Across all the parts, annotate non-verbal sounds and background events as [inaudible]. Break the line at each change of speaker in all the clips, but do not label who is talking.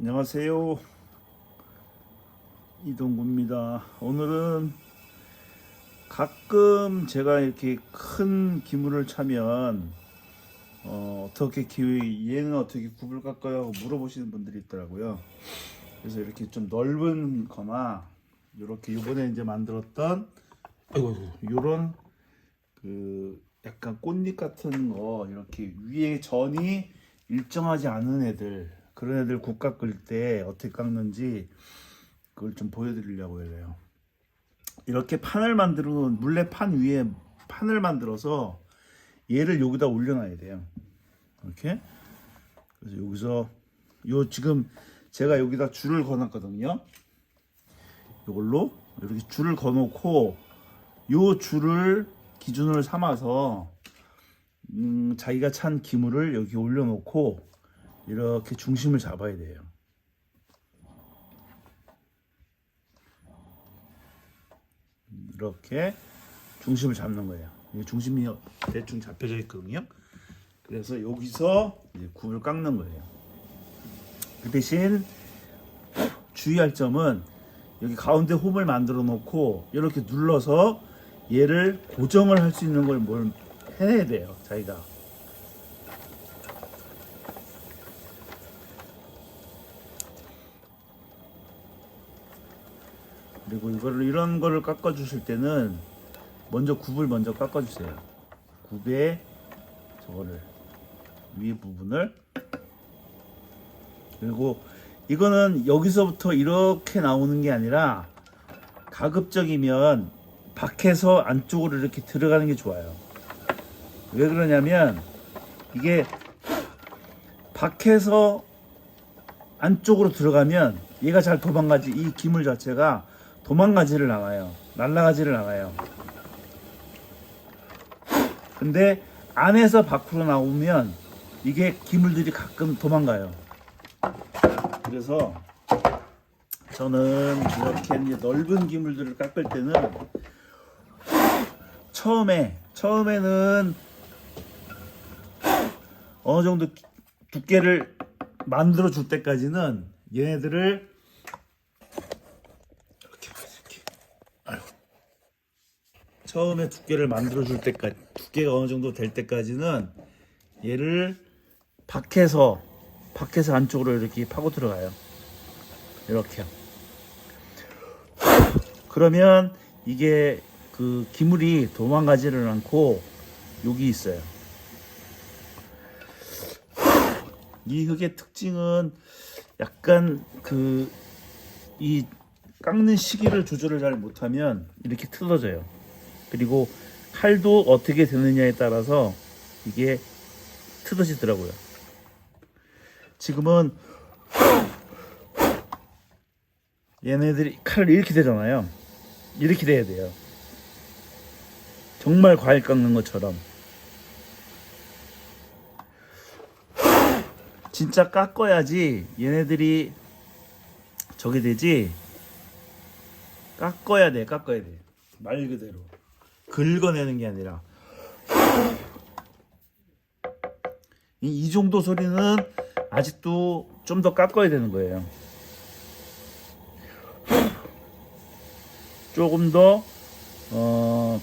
안녕하세요. 이동구입니다. 오늘은 가끔 제가 이렇게 큰 기물을 차면 어, 어떻게 기 얘는 어떻게 굽을 깎아요 하고 물어보시는 분들이 있더라고요. 그래서 이렇게 좀 넓은 거나 이렇게 이번에 이제 만들었던 요런 그 약간 꽃잎 같은 거 이렇게 위에 전이 일정하지 않은 애들 그런 애들 국 깎을 때 어떻게 깎는지 그걸 좀 보여드리려고 해요. 이렇게 판을 만들어 놓은 물레 판 위에 판을 만들어서 얘를 여기다 올려놔야 돼요. 이렇게 그래서 여기서 요 지금 제가 여기다 줄을 거놨거든요. 이걸로 이렇게 줄을 거놓고 요 줄을 기준을 삼아서 음, 자기가 찬 기물을 여기 올려놓고 이렇게 중심을 잡아야 돼요. 이렇게 중심을 잡는 거예요. 이 중심이 대충 잡혀져 있거든요. 그래서 여기서 굽을 깎는 거예요. 그 대신 주의할 점은 여기 가운데 홈을 만들어 놓고 이렇게 눌러서 얘를 고정을 할 수 있는 걸 뭘 해내야 돼요. 자기가. 그리고 이거를 이런 거를 깎아 주실 때는 먼저 굽을 먼저 깎아 주세요. 굽에 저거를 위 부분을 그리고 이거는 여기서부터 이렇게 나오는 게 아니라 가급적이면 밖에서 안쪽으로 이렇게 들어가는 게 좋아요. 왜 그러냐면 이게 밖에서 안쪽으로 들어가면 얘가 잘 도망가지 이 기물 자체가 도망가지를 나가요. 날아가지를 나가요. 근데 안에서 밖으로 나오면 이게 기물들이 가끔 도망가요. 그래서 저는 이렇게 넓은 기물들을 깎을 때는 처음에 처음에는 어느 정도 두께를 만들어 줄 때까지는 얘네들을 이렇게 이렇게 아이고. 처음에 두께를 만들어 줄 때까지 두께가 어느 정도 될 때까지는 얘를 밖에서 밖에서 안쪽으로 이렇게 파고 들어가요. 이렇게요. 그러면 이게 그 기물이 도망가지를 않고 여기 있어요. 이 흙의 특징은 약간 그 이 깎는 시기를 조절을 잘 못하면 이렇게 틀어져요. 그리고 칼도 어떻게 되느냐에 따라서 이게 틀어지더라고요. 지금은 얘네들이 칼을 이렇게 되잖아요. 이렇게 돼야 돼요. 정말 과일 깎는 것처럼. 진짜 깎아야지 얘네들이 저게 되지. 깎아야 돼, 깎아야 돼. 말 그대로. 긁어내는 게 아니라. 이, 이 정도 소리는 아직도 좀 더 깎아야 되는 거예요. 조금 더, 어,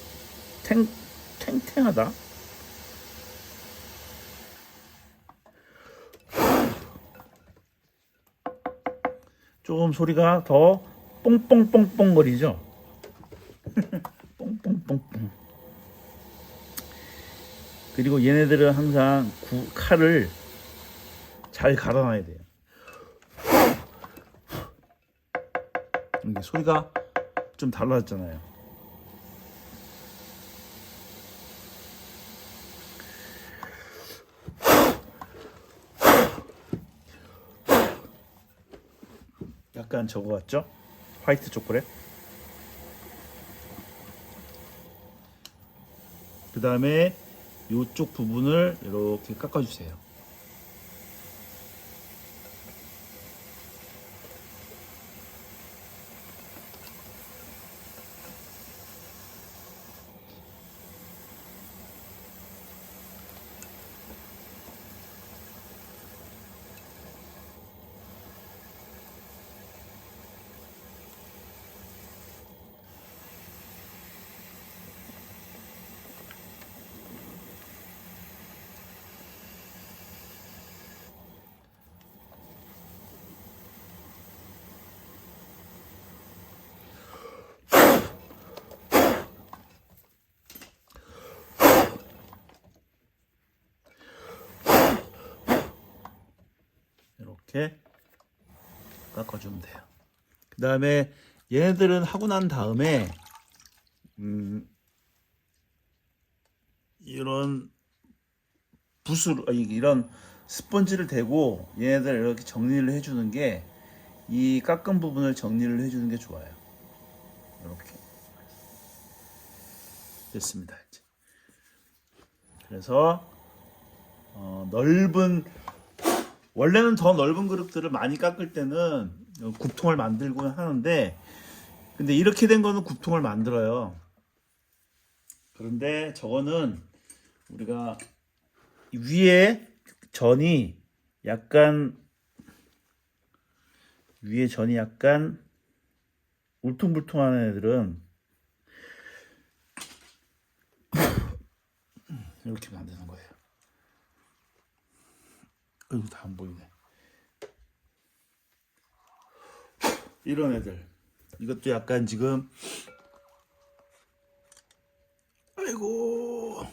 탱, 탱탱하다? 조금 소리가 더 뽕뽕뽕뽕 거리죠? [laughs] 뽕뽕뽕뽕. 그리고 얘네들은 항상 구, 칼을 잘 갈아놔야 돼요. 이게 소리가 좀 달라졌잖아요. 약간 저거 같죠? 화이트 초콜릿. 그 다음에 이쪽 부분을 이렇게 깎아주세요. 이렇게 깎아주면 돼요. 그 다음에 얘네들은 하고 난 다음에 음, 이런 붓으로 이런 스펀지를 대고 얘네들 이렇게 정리를 해주는 게 이 깎은 부분을 정리를 해주는 게 좋아요. 이렇게 됐습니다. 이제. 그래서 어, 넓은 원래는 더 넓은 그릇들을 많이 깎을 때는 굽통을 만들곤 하는데 근데 이렇게 된 거는 굽통을 만들어요. 그런데 저거는 우리가 위에 전이 약간 위에 전이 약간 울퉁불퉁한 애들은 [laughs] 이렇게 만드는 거예요. 이거 다안 보이네. 이런 애들. 이것도 약간 지금 아이고.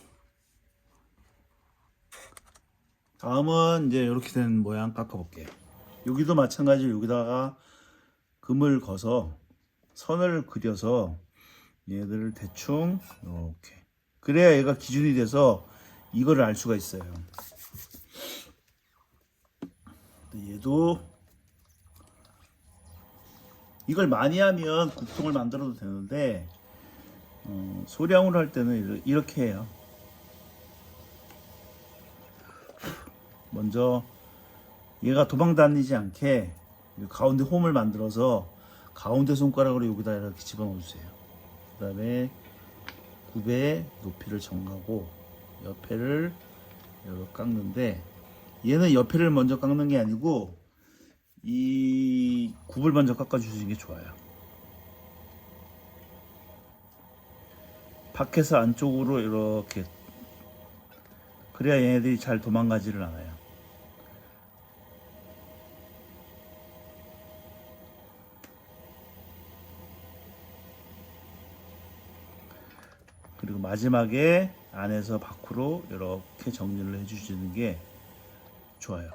다음은 이제 이렇게 된 모양 깎아 볼게요. 여기도 마찬가지로 여기다가 금을 거서 선을 그려서 얘들을 대충 이렇게 그래야 얘가 기준이 돼서 이거를 알 수가 있어요. 얘도 이걸 많이 하면 국통을 만들어도 되는데 어, 소량으로 할 때는 이렇- 이렇게 해요. 먼저 얘가 도망 다니지 않게 이 가운데 홈을 만들어서 가운데 손가락으로 여기다 이렇게 집어넣어 주세요. 그 다음에 굽의 높이를 정하고 옆에를 이렇게 깎는데 얘는 옆에를 먼저 깎는 게 아니고 이 굽을 먼저 깎아 주시는 게 좋아요. 밖에서 안쪽으로 이렇게 그래야 얘네들이 잘 도망가지를 않아요. 그리고 마지막에 안에서 밖으로 이렇게 정리를 해주시는 게 좋아요.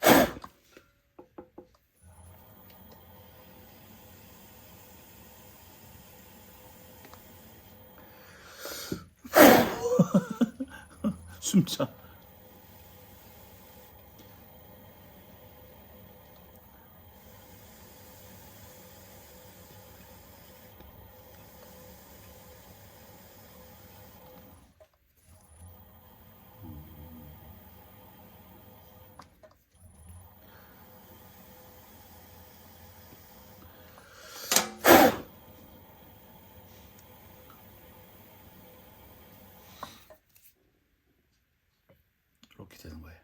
[laughs] 숨차. 이렇게 되는 거예요.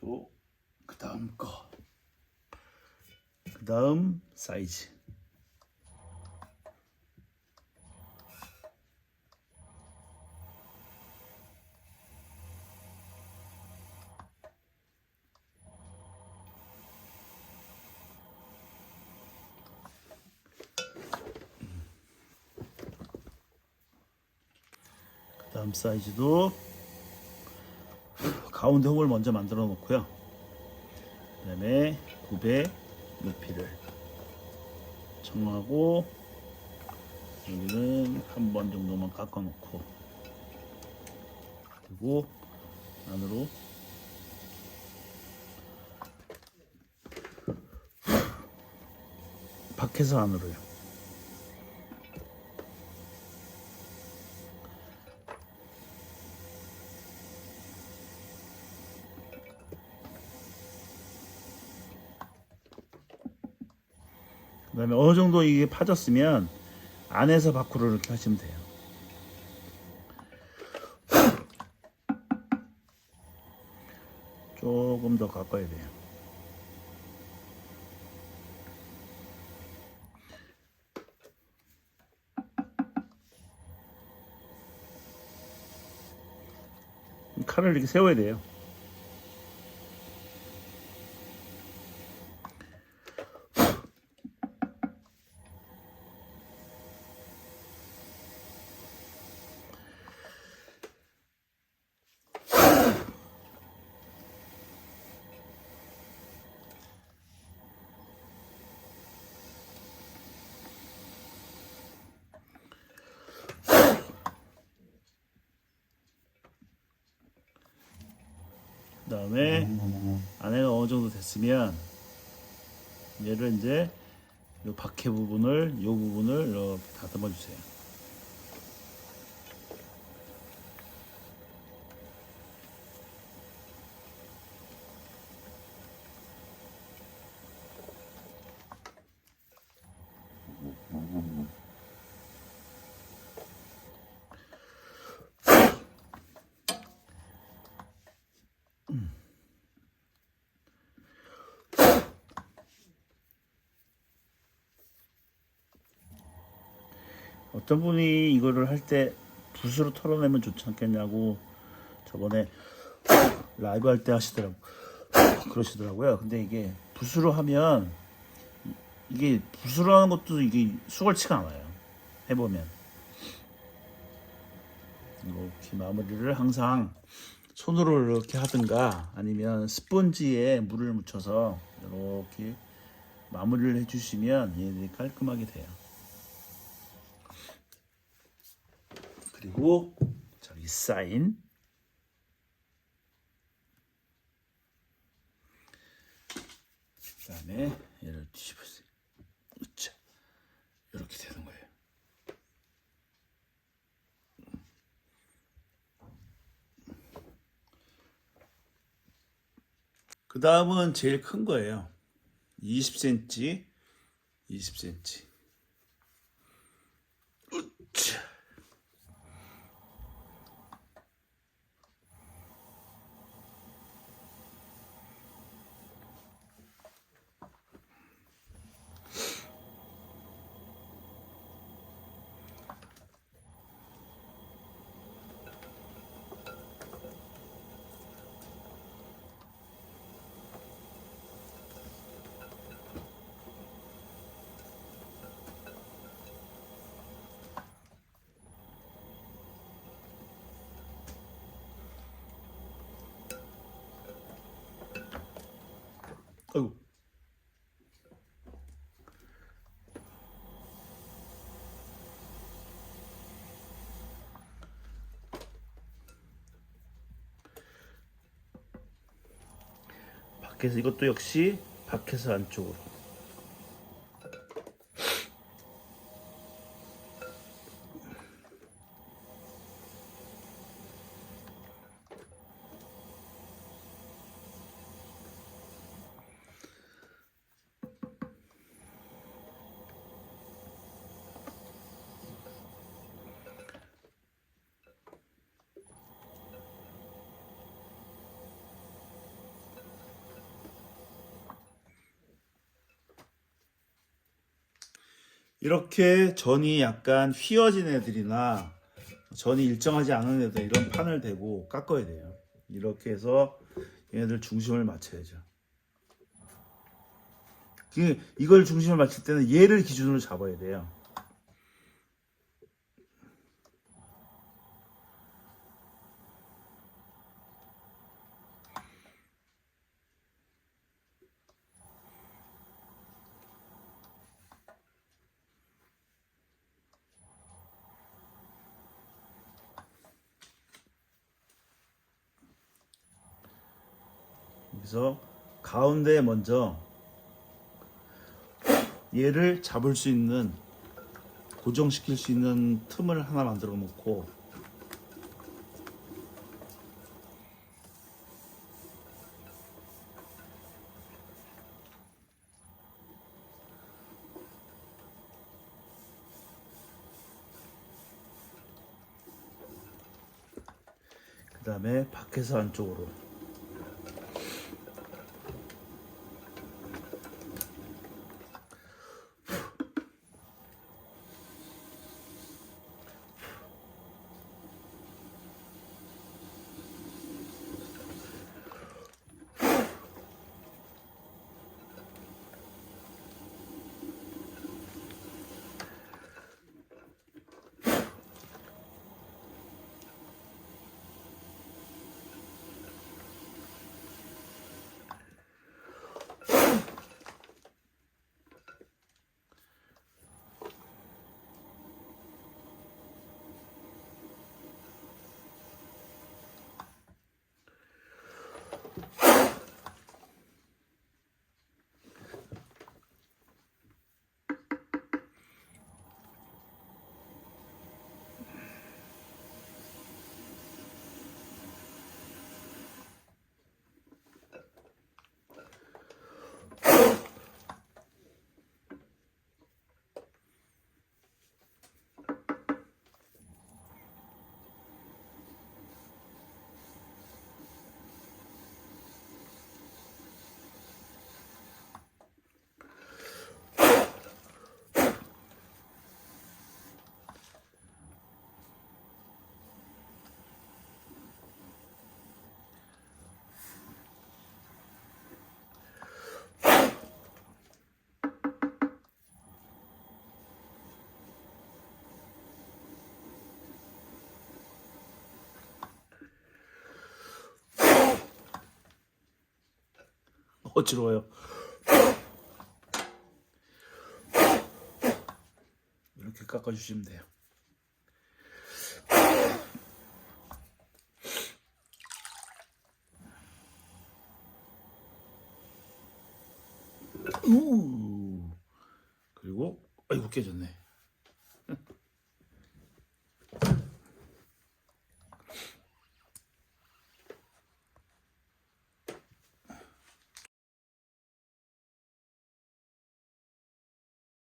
또 그 다음 거. 그 다음 사이즈. 다음 사이즈도 가운데 홈을 먼저 만들어 놓고요. 그 다음에 굽의 높이를 정하고 여기는 한 번 정도만 깎아 놓고 그리고 안으로 밖에서 안으로요. 그다음에 어느 정도 이게 파졌으면 안에서 밖으로 이렇게 하시면 돼요. 조금 더 가까이 돼요. 칼을 이렇게 세워야 돼요. 그 다음에 안에가 어느 정도 됐으면 얘를 이제 요 박해 부분을 요 부분을 이렇게 다듬어 주세요. 어떤 분이 이거를 할 때 붓으로 털어내면 좋지 않겠냐고 저번에 라이브 할 때 하시더라고 그러시더라고요. 근데 이게 붓으로 하면 이- 이게 붓으로 하는 것도 이게 수월치가 않아요. 해보면 이렇게 마무리를 항상 손으로 이렇게 하든가 아니면 스펀지에 물을 묻혀서 이렇게 마무리를 해주시면 얘들이 깔끔하게 돼요. 그리고 저기 사인 그 다음에 얘를 뒤집으세요. 으차 이렇게 되는 거예요. 그 다음은 제일 큰 거예요. 20cm, 20cm. 밖에서 이것도 역시 밖에서 안쪽으로. 이렇게 전이 약간 휘어진 애들이나 전이 일정하지 않은 애들 이런 판을 대고 깎아야 돼요. 이렇게 해서 얘네들 중심을 맞춰야죠. 그 이걸 중심을 맞출 때는 얘를 기준으로 잡아야 돼요. 그래서 가운데 먼저 얘를 잡을 수 있는 고정시킬 수 있는 틈을 하나 만들어 놓고 그 다음에 밖에서 안쪽으로 어지러워요. 이렇게 깎아주시면 돼요.